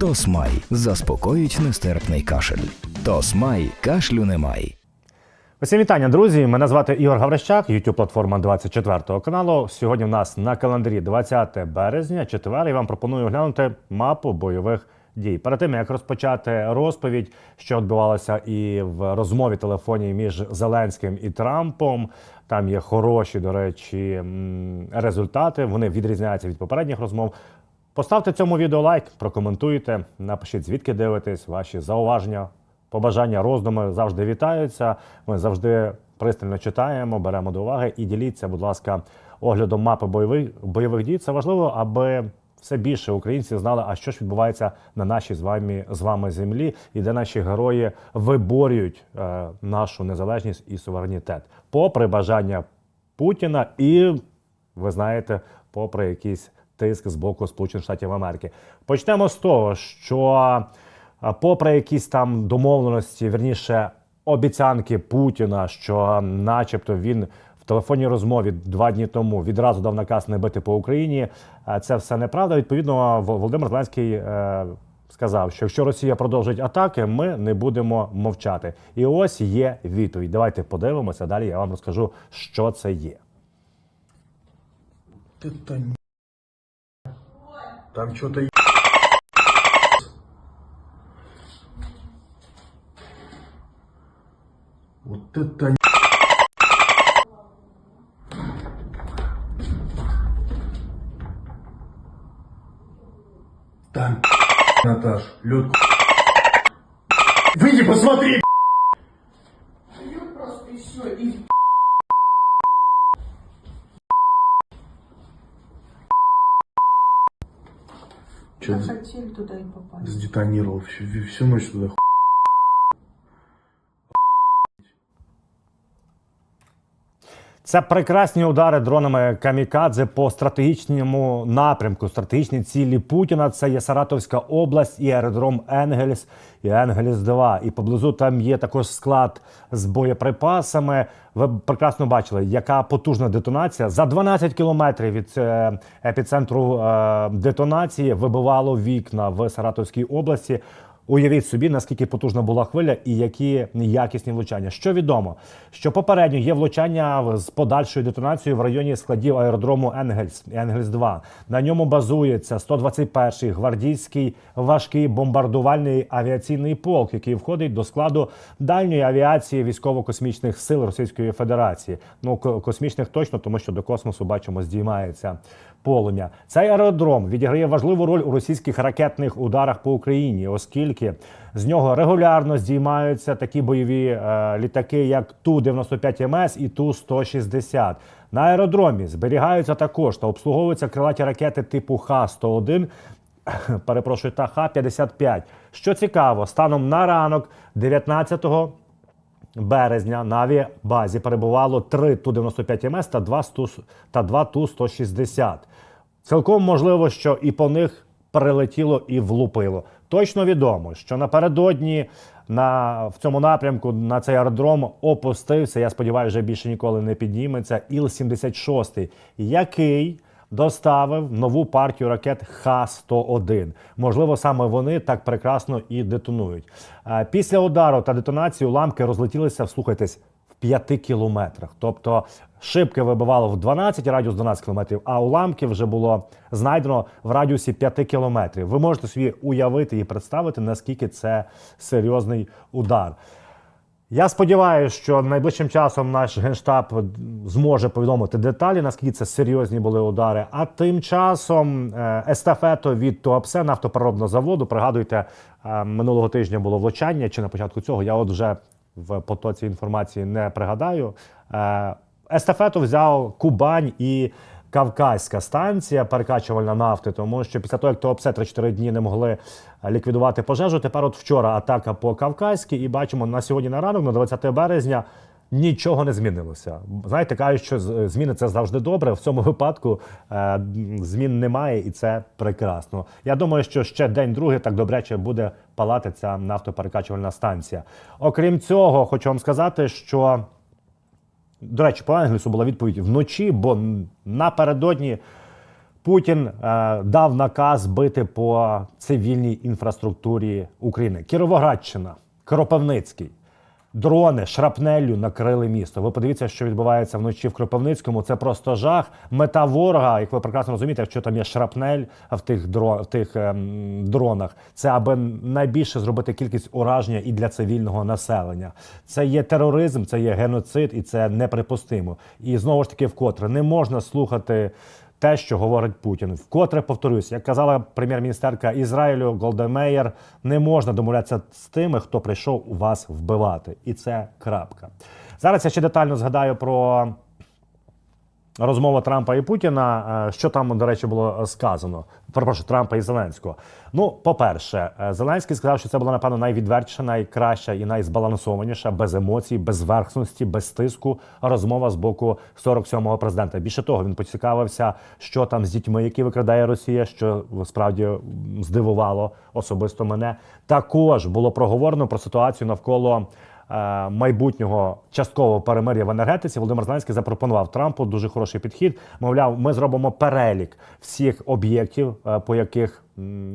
Тосмай заспокоїть нестерпний кашель. Тосмай кашлю немає. Усім вітання, друзі. Мене звати Ігор Гаврищак, youtube платформа 24 каналу. Сьогодні в нас на календарі 20 березня, четвер, і вам пропоную оглянути мапу бойових дій. Перед тим як розпочати розповідь, що відбувалося і в розмові телефонній між Зеленським і Трампом. Там є хороші, до речі, результати. Вони відрізняються від попередніх розмов. Поставте цьому відео лайк, прокоментуйте, напишіть, звідки дивитесь, ваші зауваження, побажання, роздуми завжди вітаються. Ми завжди пристально читаємо, беремо до уваги і діліться, будь ласка, оглядом мапи бойових, бойових дій. Це важливо, аби все більше українців знали, а що ж відбувається на нашій з вами, з вами землі, і де наші герої виборюють е, нашу незалежність і суверенітет, попри бажання Путіна і ви знаєте, попри якийсь тиск з боку Сполучених Штатів Америки. Почнемо з того, що попри якісь там домовленості, верніше обіцянки Путіна, що, начебто, він в телефонній розмові два дні тому відразу дав наказ не бити по Україні. Це все неправда. Відповідно, Володимир Зеленський. е, Сказав, що якщо Росія продовжить атаки, ми не будемо мовчати. І ось є відповідь. Давайте подивимося. Далі я вам розкажу, що це є. Не... Там что-то Вот это Там Наташ, лед Выйди, посмотри! Че хотели туда и попасть. сдетонировал всю, всю ночь туда Це прекрасні удари дронами камікадзе по стратегічному напрямку. Стратегічні цілі Путіна. Це є Саратовська область і аеродром Енгельс і Енгельс 2 І поблизу там є також склад з боєприпасами. Ви прекрасно бачили, яка потужна детонація за 12 кілометрів від е, епіцентру е, детонації вибивало вікна в Саратовській області. Уявіть собі, наскільки потужна була хвиля і які якісні влучання. Що відомо, що попередньо є влучання з подальшою детонацією в районі складів аеродрому Енгельс Енгельс 2 На ньому базується 121-й гвардійський важкий бомбардувальний авіаційний полк, який входить до складу дальньої авіації військово-космічних сил Російської Федерації. Ну космічних точно, тому що до космосу бачимо, здіймається полум'я. Цей аеродром відіграє важливу роль у російських ракетних ударах по Україні, оскільки з нього регулярно здіймаються такі бойові е, літаки, як Ту-95 МС і Ту-160. На аеродромі зберігаються також та обслуговуються крилаті ракети типу Х-101, перепрошую, та Х-55. Що цікаво, станом на ранок 19 березня на авіабазі перебувало 3 Ту-95 МС та 2 Ту- та 2 Ту-160. Цілком можливо, що і по них прилетіло і влупило. Точно відомо, що напередодні на, в цьому напрямку на цей аеродром опустився, я сподіваюся, вже більше ніколи не підніметься, Іл-76, який доставив нову партію ракет Х-101. Можливо, саме вони так прекрасно і детонують. Е, Після удару та детонації уламки розлетілися, вслухайтесь, 5 кілометрах. Тобто шибки вибивало в 12, радіус 12 кілометрів, а уламки вже було знайдено в радіусі 5 кілометрів. Ви можете собі уявити і представити, наскільки це серйозний удар. Я сподіваюся, що найближчим часом наш генштаб зможе повідомити деталі, наскільки це серйозні були удари. А тим часом е, естафету від Туапсе нафтопереробного заводу. Пригадуйте, е, минулого тижня було влучання чи на початку цього. Я от вже в потоці інформації не пригадаю. Е, Естафету взяв Кубань і Кавказька станція перекачувальна нафти, тому що після того, як Туапсе 3-4 дні не могли ліквідувати пожежу, тепер от вчора атака по Кавказькій, і бачимо на сьогодні на ранок, на 20 березня. Нічого не змінилося. Знаєте, кажуть, що з- зміни це завжди добре. В цьому випадку е, змін немає, і це прекрасно. Я думаю, що ще день другий так добряче буде палати ця нафтоперекачувальна станція. Окрім цього, хочу вам сказати, що до речі, по Енгельсу була відповідь вночі, бо напередодні Путін е, дав наказ бити по цивільній інфраструктурі України. Кіровоградщина, Кропивницький. Дрони шрапнеллю накрили місто. Ви подивіться, що відбувається вночі в Кропивницькому. Це просто жах. Мета ворога, як ви прекрасно розумієте, якщо там є шрапнель в тих дро, в тих ем, дронах, це аби найбільше зробити кількість ураження і для цивільного населення. Це є тероризм, це є геноцид, і це неприпустимо. І знову ж таки, вкотре не можна слухати те, що говорить Путін. Вкотре повторюсь, як казала прем'єр-міністерка Ізраїлю Голдемеєр, не можна домовлятися з тими, хто прийшов вас вбивати. І це крапка. Зараз я ще детально згадаю про розмова Трампа і Путіна. Е, Що там, до речі, було сказано? Перепрошую, Трампа і Зеленського. Ну, по-перше, е, Зеленський сказав, що це була напевно найвідвертіша, найкраща і найзбалансованіша, без емоцій, без зверхності, без тиску розмова з боку 47-го президента. Більше того, він поцікавився, що там з дітьми, які викрадає Росія, що справді здивувало особисто мене. Також було проговорено про ситуацію навколо майбутнього часткового перемир'я в енергетиці Володимир Зеленський запропонував Трампу дуже хороший підхід. Мовляв, ми зробимо перелік всіх об'єктів, е, по яких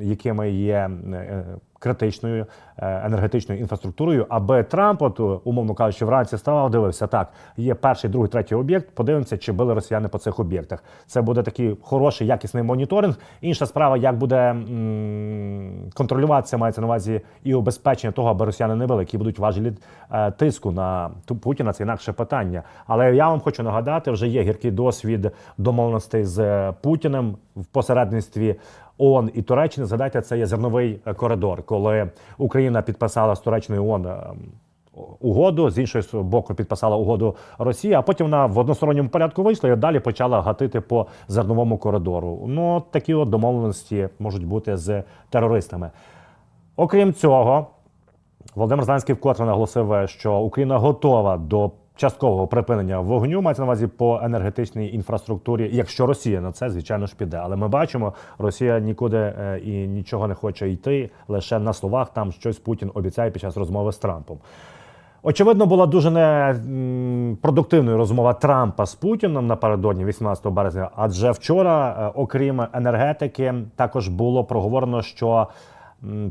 якими є е, критичною е, енергетичною інфраструктурою, аби Трамп, от, умовно кажучи, вранці ставав, дивився так. Є перший, другий, третій об'єкт. Подивимося, чи били росіяни по цих об'єктах. Це буде такий хороший, якісний моніторинг. Інша справа, як буде контролюватися, мається на увазі і убезпечення того, аби росіяни не били, які будуть важелі е, тиску на Путіна. Це інакше питання. Але я вам хочу нагадати, вже є гіркий досвід домовленостей з Путіним в посередництві ООН і Туреччини. Згадайте, це є зерновий е, коридор, коли Україна підписала з Туреччиною ООН е, угоду, з іншої боку підписала угоду Росія, а потім вона в односторонньому порядку вийшла і далі почала гатити по зерновому коридору. Ну, такі от домовленості можуть бути з терористами. Окрім цього, Володимир Зеленський вкотре наголосив, що Україна готова до часткового припинення вогню, мається на увазі по енергетичній інфраструктурі, якщо Росія на це, звичайно ж, піде. Але ми бачимо, Росія нікуди е, і нічого не хоче йти, лише на словах там щось Путін обіцяє під час розмови з Трампом. Очевидно, була дуже непродуктивною розмова Трампа з Путіним напередодні 18 березня. Адже вчора, е, окрім енергетики, також було проговорено, що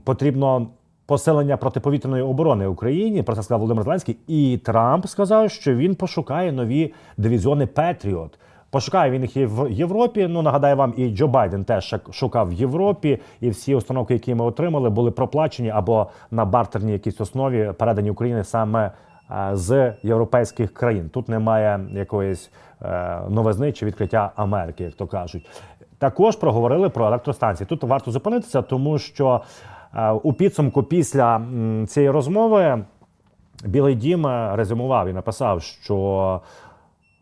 потрібно посилення протиповітряної оборони Україні. Про це сказав Володимир Зеленський. І Трамп сказав, що він пошукає нові дивізіони Петріот. Пошукає він їх і в Європі. Ну нагадаю вам, і Джо Байден теж шукав в Європі, і всі установки, які ми отримали, були проплачені або на бартерній якійсь основі передані Україні саме е, з європейських країн. Тут немає якоїсь е, новизни чи відкриття Америки, як то кажуть. Також проговорили про електростанції. Тут варто зупинитися, тому що у підсумку після цієї розмови Білий Дім е, резюмував і написав, що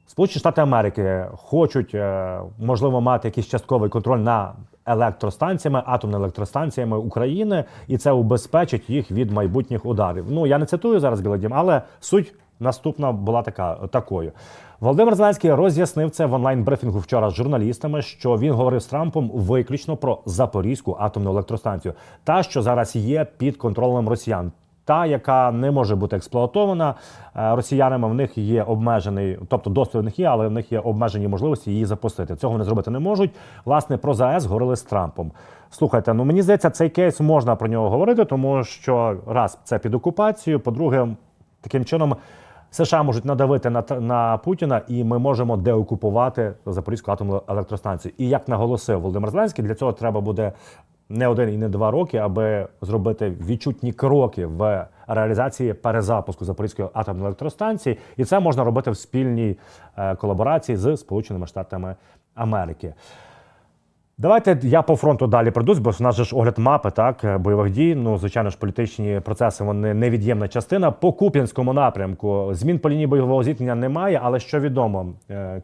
Сполучені Штати Америки хочуть, е, можливо, мати якийсь частковий контроль на електростанціями, атомними електростанціями України, і це убезпечить їх від майбутніх ударів. Ну я не цитую зараз Білий Дім, але суть наступна була така такою. Володимир Зеленський роз'яснив це в онлайн-брифінгу вчора з журналістами, що він говорив з Трампом виключно про Запорізьку атомну електростанцію, та що зараз є під контролем росіян. Та, яка не може бути експлуатована е, росіянами, в них є обмежений, тобто доступ в них є, але в них є обмежені можливості її запустити. Цього вони зробити не можуть. Власне, про ЗАЕС говорили з Трампом. Слухайте, ну мені здається, цей кейс можна про нього говорити, тому що раз це під окупацією, по-друге, таким чином. США можуть надавити на, на Путіна, і ми можемо деокупувати Запорізьку атомну електростанцію. І як наголосив Володимир Зеленський, для цього треба буде не один і не два роки, аби зробити відчутні кроки в реалізації перезапуску Запорізької атомної електростанції. І це можна робити в спільній е, колаборації з Сполученими Штатами Америки. Давайте я по фронту далі пройдусь, бо в нас же ж огляд мапи, так, е, бойових дій. Ну, звичайно ж, політичні процеси вони невід'ємна частина. По Куп'янському напрямку змін по лінії бойового зіткнення немає, але що відомо, е,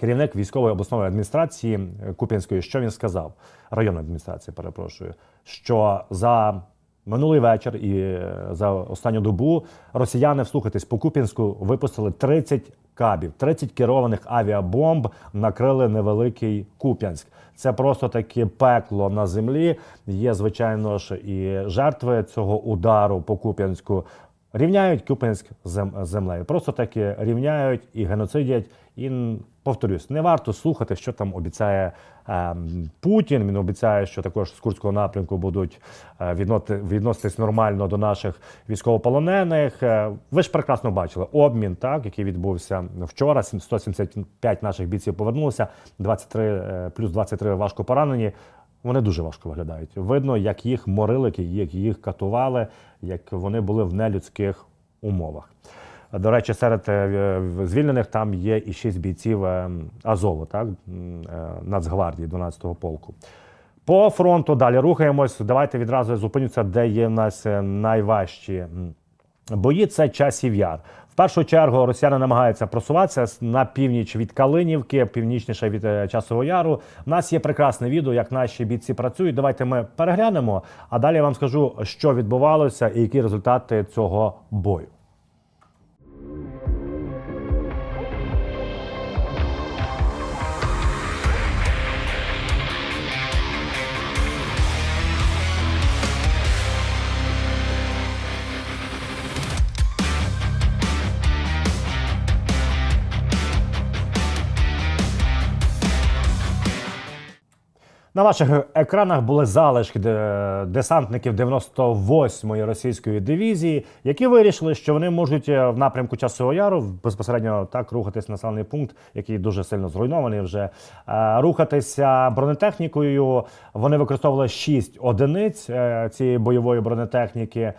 керівник військової обласної адміністрації е, Куп'янської, що він сказав? Районної адміністрації, перепрошую, що за минулий вечір і за останню добу росіяни, вслухайтесь, по Куп'янську випустили 30 кабів, 30 керованих авіабомб накрили невеликий Куп'янськ. Це просто таке пекло на землі. Є, звичайно ж, і жертви цього удару по Куп'янську. Рівняють Купенськ з зем- землею. Просто таки рівняють і геноцидять. І повторюсь, не варто слухати, що там обіцяє е, Путін. Він обіцяє, що також з Курського напрямку будуть е, відноситись нормально до наших військовополонених. Е, ви ж прекрасно бачили обмін, так який відбувся вчора. Сім- 175 наших бійців повернулося, 23 е, плюс 23 важко поранені. Вони дуже важко виглядають. Видно, як їх морили, як їх катували, як вони були в нелюдських умовах. До речі, серед е, звільнених там є і шість бійців е, Азову, так, е, Нацгвардії 12-го полку. По фронту далі рухаємось. Давайте відразу зупинюся, де є в нас найважчі бої. Це часів яр. В першу чергу росіяни намагаються просуватися на північ від Калинівки, північніше від е, Часового Яру. У нас є прекрасне відео, як наші бійці працюють. Давайте ми переглянемо, а далі я вам скажу, що відбувалося і які результати цього бою. На ваших екранах були залишки десантників 98-ї російської дивізії, які вирішили, що вони можуть е, в напрямку Часового Яру безпосередньо так рухатись на населений пункт, який дуже сильно зруйнований вже. е, Рухатися бронетехнікою. Вони використовували 6 одиниць е, цієї бойової бронетехніки.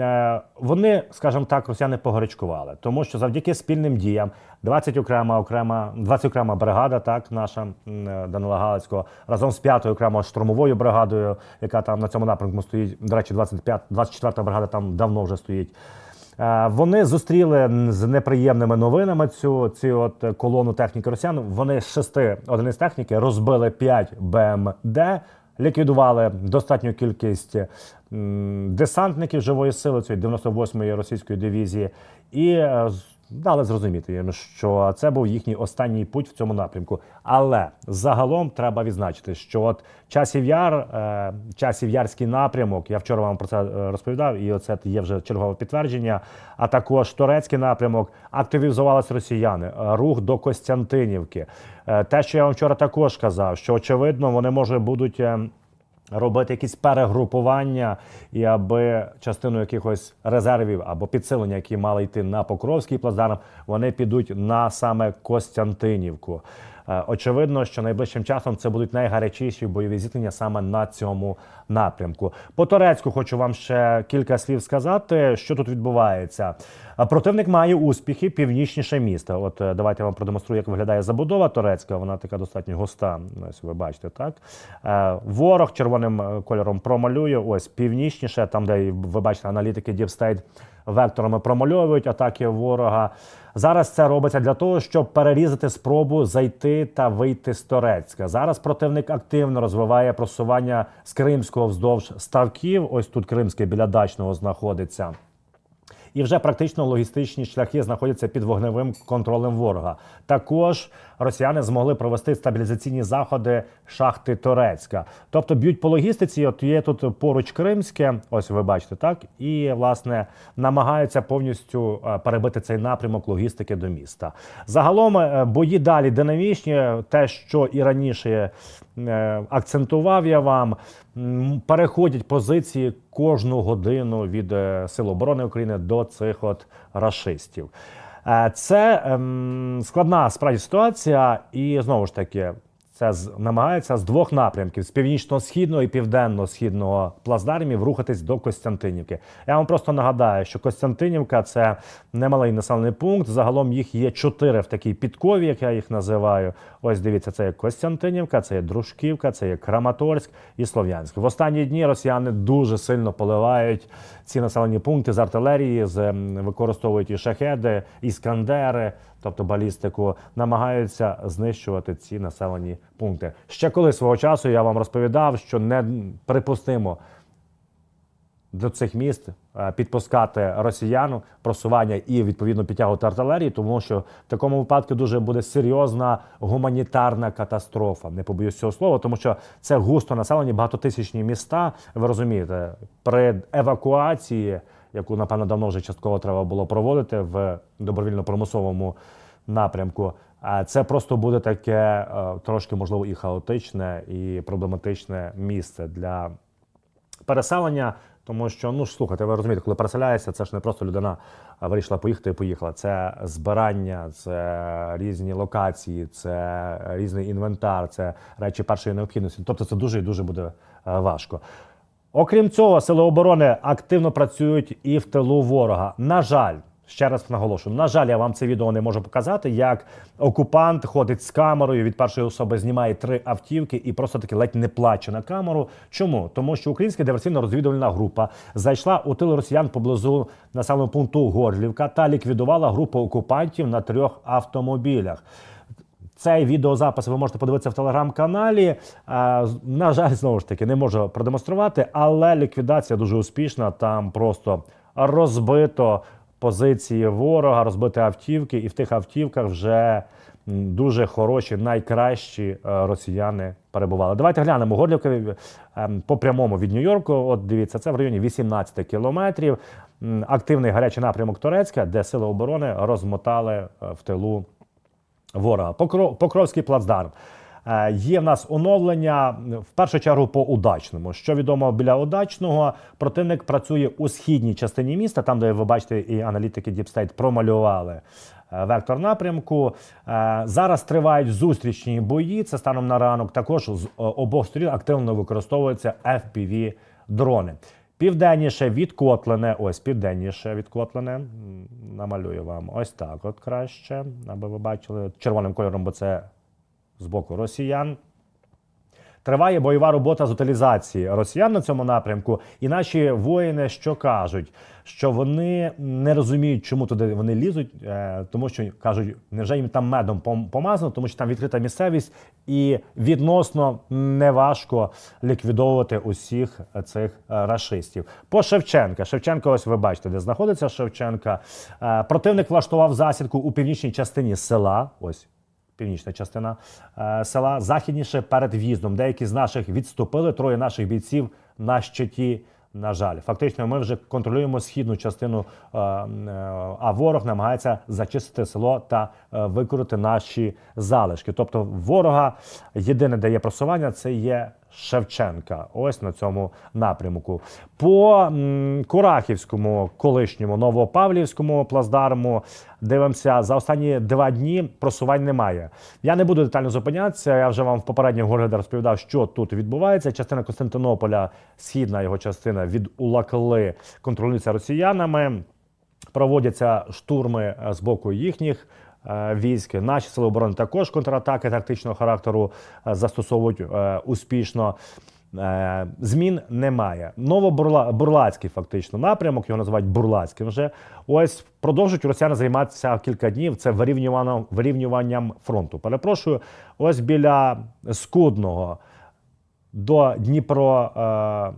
Е, Вони, скажімо так, росіяни погорячкували, тому що завдяки спільним діям 20 окрема окрема 20 окрема бригада, так наша е, Данила Галицького, разом з 5 окремо штурмовою бригадою, яка там на цьому напрямку стоїть. До речі, 25, 24 бригада там давно вже стоїть. Е, Вони зустріли з неприємними новинами цю, цю от колону техніки росіян. Вони з шести одиниць техніки розбили 5 БМД, ліквідували достатню кількість десантників живої сили цієї 98-ї російської дивізії. І е, дали зрозуміти їм, що це був їхній останній путь в цьому напрямку. Але загалом треба відзначити, що от часів яр, е, часів ярський напрямок. Я вчора вам про це е, розповідав, і оце є вже чергове підтвердження. А також турецький напрямок активізувалися росіяни. е, Рух до Костянтинівки. Те, що я вам вчора також казав, що очевидно вони може будуть. Робити якісь перегрупування, і аби частину якихось резервів або підсилення, які мали йти на Покровський плацдарм, вони підуть на саме Костянтинівку. Е, Очевидно, що найближчим часом це будуть найгарячіші бойові зіткнення саме на цьому напрямку. По Турецьку хочу вам ще кілька слів сказати, що тут відбувається. Е, Противник має успіхи північніше міста. От е, давайте я вам продемонструю, як виглядає забудова турецька. Вона така достатньо густа. Ось ви бачите, так ворог червоним кольором промалює. Ось північніше, там, де ви бачите, аналітики State векторами промальовують атаки ворога. Зараз це робиться для того, щоб перерізати спробу зайти та вийти з Торецька. Зараз противник активно розвиває просування з Кримського вздовж ставків. Ось тут Кримське біля дачного знаходиться. І вже практично логістичні шляхи знаходяться під вогневим контролем ворога. Також росіяни змогли провести стабілізаційні заходи шахти Торецька. Тобто б'ють по логістиці. От є тут поруч Кримське, ось ви бачите, так і власне намагаються повністю е, перебити цей напрямок логістики до міста. Загалом е, бої далі динамічні. Те, що і раніше е, акцентував я вам, переходять позиції кожну годину від Сил оборони України до цих от рашистів. Е, Це ем, складна справді ситуація, і знову ж таки. Це з, намагається з двох напрямків: з північно-східного і південно-східного плацдармів рухатись до Костянтинівки. Я вам просто нагадаю, що Костянтинівка це немалий населений пункт. Загалом їх є чотири в такій підкові, як я їх називаю. Ось дивіться, це є Костянтинівка, це є Дружківка, це є Краматорськ і Слов'янськ. В останні дні росіяни дуже сильно поливають ці населені пункти з артилерії, з використовують і шахеди, іскандери, тобто балістику, намагаються знищувати ці населені пункти. Ще коли свого часу я вам розповідав, що не припустимо до цих міст е, підпускати росіян просування і відповідно підтягувати артилерії, тому що в такому випадку дуже буде серйозна гуманітарна катастрофа. Не побоюсь цього слова, тому що це густо населені багатотисячні міста. Ви розумієте, при евакуації яку напевно давно вже частково треба було проводити в добровільно-примусовому напрямку. А це просто буде таке е, трошки можливо і хаотичне, і проблематичне місце для переселення, тому що ну ж слухайте, ви розумієте, коли переселяєшся, це ж не просто людина вирішила поїхати і поїхала. Це збирання, це різні локації, це різний інвентар, це речі першої необхідності. Тобто це дуже і дуже буде е, важко. Окрім цього, сили оборони активно працюють і в тилу ворога. На жаль, ще раз наголошую, на жаль, я вам це відео не можу показати, як окупант ходить з камерою від першої особи, знімає три автівки і просто таки ледь не плаче на камеру. Чому? Тому що українська диверсійно-розвідувальна група зайшла у тил росіян поблизу населеного пункту Горлівка та ліквідувала групу окупантів на трьох автомобілях. Цей відеозапис ви можете подивитися в телеграм-каналі. Е, На жаль, знову ж таки, не можу продемонструвати, але ліквідація дуже успішна. Там просто розбито позиції ворога, розбиті автівки, і в тих автівках вже дуже хороші, найкращі е, росіяни перебували. Давайте глянемо Горлівка ем, по прямому від Нью-Йорку. От дивіться, це в районі 18 кілометрів. Активний гарячий напрямок Турецька, де сили оборони розмотали е, в тилу ворога. Покро- Покровський плацдарм. Е, Є в нас оновлення в першу чергу по удачному. Що відомо біля удачного, противник працює у східній частині міста, там, де ви бачите, і аналітики State промалювали е, вектор напрямку. Е, Зараз тривають зустрічні бої. Це станом на ранок. Також з обох сторін активно використовуються fpv дрони. Південніше від Котлине, ось південніше від Котлине. Намалюю вам ось так, от краще, аби ви бачили червоним кольором, бо це з боку росіян. Триває бойова робота з утилізації росіян на цьому напрямку, і наші воїни що кажуть, що вони не розуміють, чому туди вони лізуть, е, тому що кажуть, невже їм там медом помазано, тому що там відкрита місцевість, і відносно неважко ліквідовувати усіх цих е, рашистів. По Шевченка. Шевченка, ось ви бачите, де знаходиться Шевченка. Е, Противник влаштував засідку у північній частині села. Ось північна частина е, села, західніше перед в'їздом. Деякі з наших відступили, троє наших бійців на щиті. На жаль, фактично, ми вже контролюємо східну частину, е, е, а ворог намагається зачистити село та викорити наші залишки. Тобто, ворога єдине, де є просування, це є Шевченка. Ось на цьому напрямку. По м, Курахівському, колишньому Новопавлівському плацдарму дивимося за останні два дні просувань немає. Я не буду детально зупинятися. Я вже вам в попередніх оглядах розповідав, що тут відбувається. Частина Константинополя, східна його частина від Улакли контролюється росіянами. Проводяться штурми з боку їхніх військ. Наші сили оборони також контратаки тактичного характеру е, застосовують е, успішно. Е, Змін немає. Новобурлацький фактично напрямок, його називають Бурлацьким вже. Ось продовжують росіяни займатися кілька днів. Це вирівнюванням, вирівнюванням фронту. Перепрошую, ось біля Скудного до Дніпро е,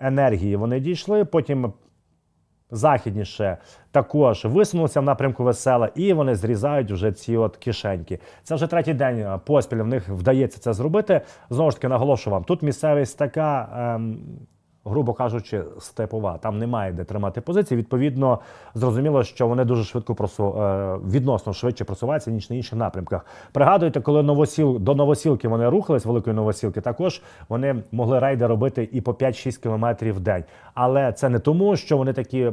енергії вони дійшли. Потім західніше також висунулися в напрямку весела, і вони зрізають вже ці от кишеньки. Це вже третій день е, поспіль. В них вдається це зробити. Знову ж таки, наголошую вам, тут місцевість така. Ем, Грубо кажучи, степова, там немає де тримати позиції. Відповідно, зрозуміло, що вони дуже швидко просу... е, відносно швидше просуваються ніж на інших напрямках. Пригадуйте, коли новосіл до новосілки вони рухались великої новосілки, також вони могли рейди робити і по 5-6 кілометрів в день. Але це не тому, що вони такі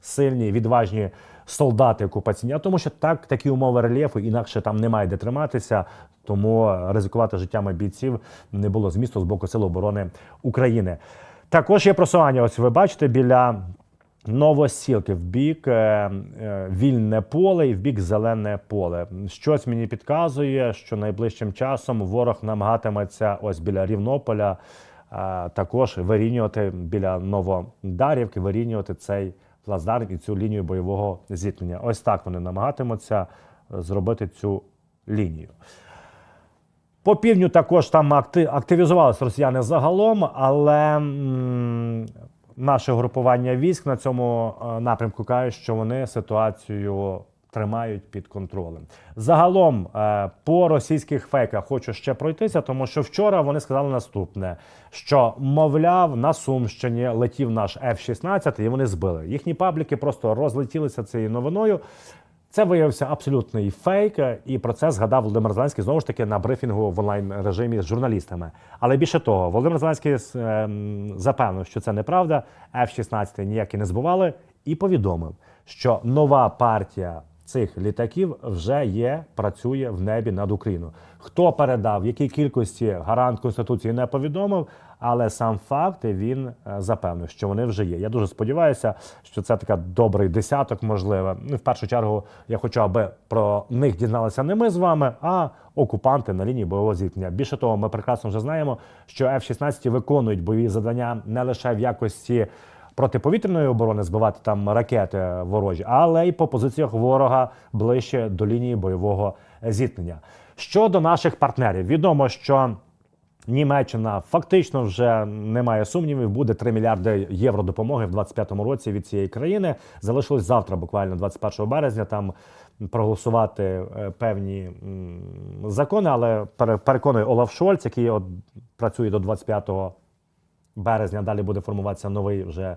сильні, відважні солдати окупаційні, а тому, що так такі умови рельєфу, інакше там немає де триматися. Тому ризикувати життями бійців не було змісту з боку Сил оборони України. Також є просування. Ось ви бачите біля Новосілки в бік е, е, вільне поле і в бік зелене поле. Щось мені підказує, що найближчим часом ворог намагатиметься ось біля Рівнополя е, також вирівнювати біля Новодарівки, вирівнювати цей плацдарм і цю лінію бойового зіткнення. Ось так вони намагатимуться зробити цю лінію. По півдню також там активізувалися росіяни загалом, але наше групування військ на цьому е, напрямку каже, що вони ситуацію тримають під контролем. Загалом е, по російських фейках хочу ще пройтися, тому що вчора вони сказали наступне: що мовляв на Сумщині летів наш F-16, і вони збили. Їхні пабліки просто розлетілися цією новиною. Це виявився абсолютний фейк, і про це згадав Володимир Зеленський знову ж таки на брифінгу в онлайн режимі з журналістами. Але більше того, Володимир Зеленський ем, запевнив, що це неправда. F-16 ніякі не збивали, і повідомив, що нова партія цих літаків вже є, працює в небі над Україною. Хто передав, якій кількості гарант конституції не повідомив, але сам факт він е, запевнив, що вони вже є. Я дуже сподіваюся, що це така добрий десяток, можливо. Ну, в першу чергу, я хочу, аби про них дізналися не ми з вами, а окупанти на лінії бойового зіткнення. Більше того, ми прекрасно вже знаємо, що F-16 виконують бойові завдання не лише в якості протиповітряної оборони збивати там ракети ворожі, але й по позиціях ворога ближче до лінії бойового зіткнення. Щодо наших партнерів, відомо, що Німеччина фактично вже немає сумнівів. Буде 3 мільярди євро допомоги в 2025 році від цієї країни. Залишилось завтра, буквально 21 березня, там проголосувати е, певні закони. Але переконує Олаф Шольц, який от працює до 25 березня. Далі буде формуватися новий вже.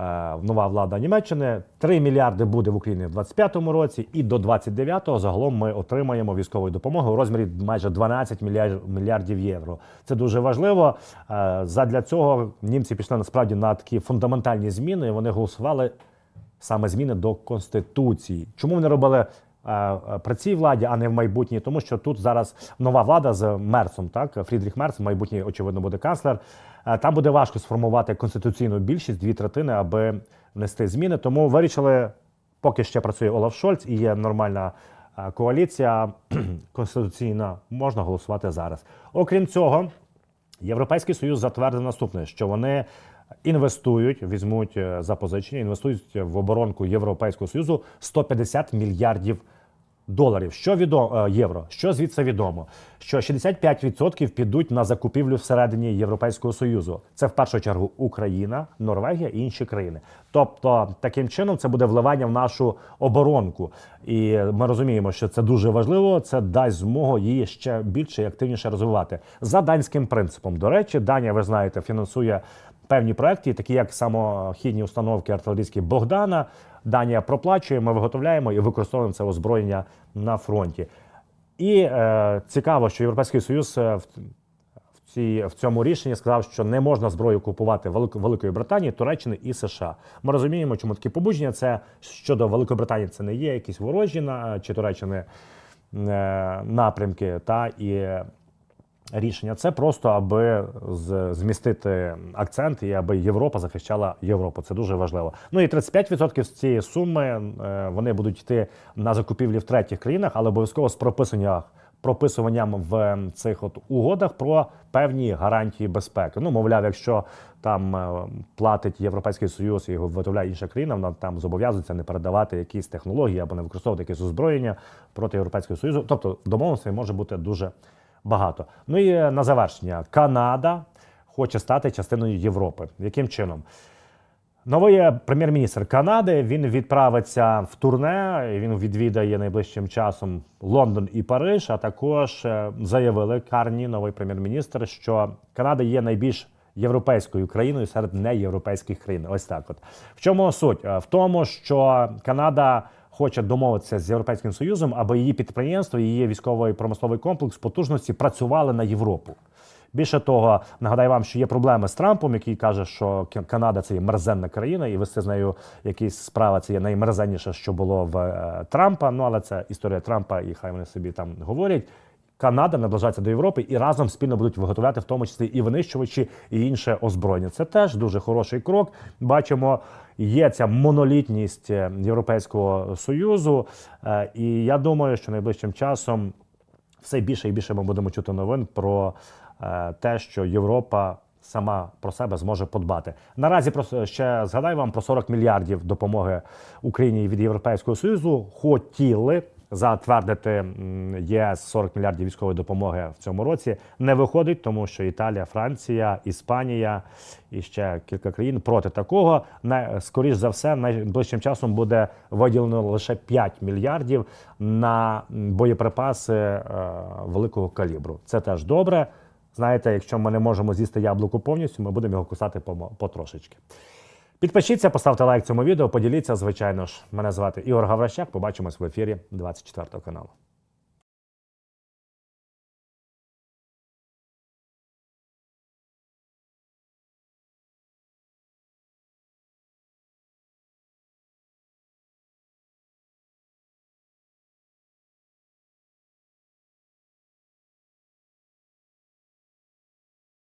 Е, Нова влада Німеччини 3 мільярди буде в Україні в 25-му році, і до 29-го загалом ми отримаємо військової допомоги у розмірі майже 12 мільярдів, євро. Це дуже важливо. Е, Задля цього німці пішли насправді на такі фундаментальні зміни. Вони голосували саме зміни до конституції. Чому вони робили при цій владі, а не в майбутній? Тому що тут зараз нова влада з Мерцом, так Фрідріх Мерц, майбутній, очевидно, буде канцлер. Е, Там буде важко сформувати конституційну більшість, дві третини, аби внести зміни. Тому вирішили, поки ще працює Олаф Шольц і є нормальна е, коаліція конституційна, можна голосувати зараз. Окрім цього. Європейський союз затвердив наступне, що вони інвестують, візьмуть е, запозичення, інвестують в оборонку Європейського союзу 150 мільярдів доларів. Що відомо євро? Що звідси відомо? Що 65% підуть на закупівлю всередині Європейського союзу. Це в першу чергу Україна, Норвегія і інші країни. Тобто, таким чином це буде вливання в нашу оборонку. І ми розуміємо, що це дуже важливо. Це дасть змогу її ще більше і активніше розвивати за данським принципом. До речі, Данія, ви знаєте, фінансує певні проекти, такі як самохідні установки артилерійські Богдана. Данія проплачує, ми виготовляємо і використовуємо це озброєння на фронті. І е, цікаво, що Європейський Союз е, в, цій, в цьому рішенні сказав, що не можна зброю купувати Велик, Великої Британії, Туреччини і США. Ми розуміємо, чому такі побудження. Це щодо Великої Британії, це не є якісь ворожі на чи Туреччини е, напрямки, та і рішення. Це просто аби змістити акцент і аби Європа захищала Європу. Це дуже важливо. Ну і 35% з цієї суми е, вони будуть йти на закупівлі в третіх країнах, але обов'язково з прописання. Прописуванням в цих от угодах про певні гарантії безпеки. Ну, мовляв, якщо там е, платить Європейський Союз і його виготовляє інша країна, вона там зобов'язується не передавати якісь технології або не використовувати якесь озброєння проти Європейського Союзу. Тобто домовленостей може бути дуже багато. Ну і е, на завершення Канада хоче стати частиною Європи. Яким чином? Новий е, прем'єр-міністр Канади він відправиться в турне. Він відвідає найближчим часом Лондон і Париж. А також е, заявили Карні, новий прем'єр-міністр, що Канада є найбільш європейською країною серед неєвропейських країн. Ось так. От в чому суть? Е, В тому, що Канада хоче домовитися з європейським союзом, аби її підприємство, її військовий промисловий комплекс потужності працювали на Європу. Більше того, нагадаю вам, що є проблеми з Трампом, який каже, що Канада це є мерзенна країна, і вести з нею якісь справи це є наймерзенніше, що було в е, Трампа. Ну але це історія Трампа, і хай вони собі там говорять. Канада наближається до Європи і разом спільно будуть виготовляти в тому числі і винищувачі, і інше озброєння. Це теж дуже хороший крок. Бачимо, є ця монолітність е, Європейського союзу, е, і я думаю, що найближчим часом все більше і більше ми будемо чути новин про е, те, що Європа сама про себе зможе подбати. Наразі просто ще згадаю вам про 40 мільярдів допомоги Україні від Європейського Союзу. Хотіли затвердити ЄС 40 мільярдів військової допомоги в цьому році. Не виходить, тому що Італія, Франція, Іспанія і ще кілька країн проти такого. Скоріш за все, найближчим часом буде виділено лише 5 мільярдів на боєприпаси е, великого калібру. Це теж добре. Знаєте, якщо ми не можемо з'їсти яблуко повністю, ми будемо його кусати потрошечки. Підпишіться, поставте лайк цьому відео, поділіться, звичайно ж. Мене звати Ігор Гавращак. Побачимось в ефірі 24 каналу.